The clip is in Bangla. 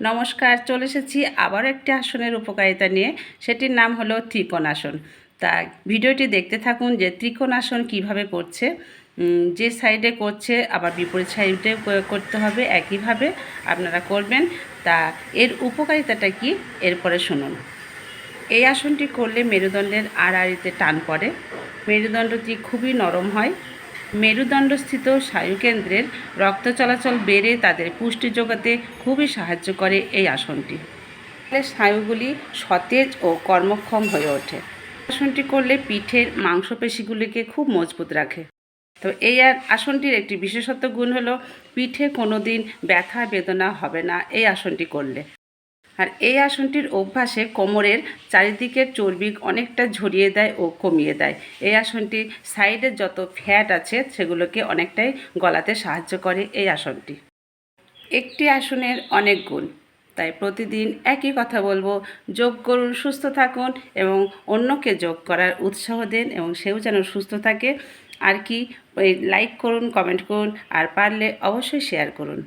নমস্কার, চলে এসেছি আবার একটি আসনের উপকারিতা নিয়ে। সেটির নাম হলো ত্রিকোণাসন। তা ভিডিওটি দেখতে থাকুন যে ত্রিকোণাসন কীভাবে করছে যে সাইডে করছে, আবার বিপরীত সাইডে করতে হবে একইভাবে আপনারা করবেন। তা এর উপকারিতাটা কি? এরপরে শুনুন। এই আসনটি করলে মেরুদণ্ডের আড়াআড়িতে টান পড়ে। মেরুদণ্ডটি খুবই নরম হয়। মেরুদণ্ডস্থিত স্নায়ুকেন্দ্রের রক্ত চলাচল বেড়ে তাদের পুষ্টি যোগাতে খুবই সাহায্য করে এই আসনটি। স্নায়ুগুলি সতেজ ও কর্মক্ষম হয়ে ওঠে। আসনটি করলে পিঠের মাংসপেশিগুলিকে খুব মজবুত রাখে। তো এই আসনটির একটি বিশেষত্ব গুণ হলো, পিঠে কোনো দিন ব্যথা, বেদনা হবে না। এই আসনটি করলে আর এই আসনটির অভ্যাসে কোমরের চারিদিকের চর্বি অনেকটা ঝরিয়ে দেয় ও কমিয়ে দেয়। এই আসনটি সাইডের যত ফ্যাট আছে সেগুলোকে অনেকটাই গলাতে সাহায্য করে এই আসনটি। একটি আসনের অনেক গুণ। তাই প্রতিদিন একই কথা বলব, যোগ করুন, সুস্থ থাকুন এবং অন্যকে যোগ করার উৎসাহ দেন এবং সেও যেন সুস্থ থাকে। আর কি লাইক করুন কমেন্ট করুন, আর পারলে অবশ্যই শেয়ার করুন।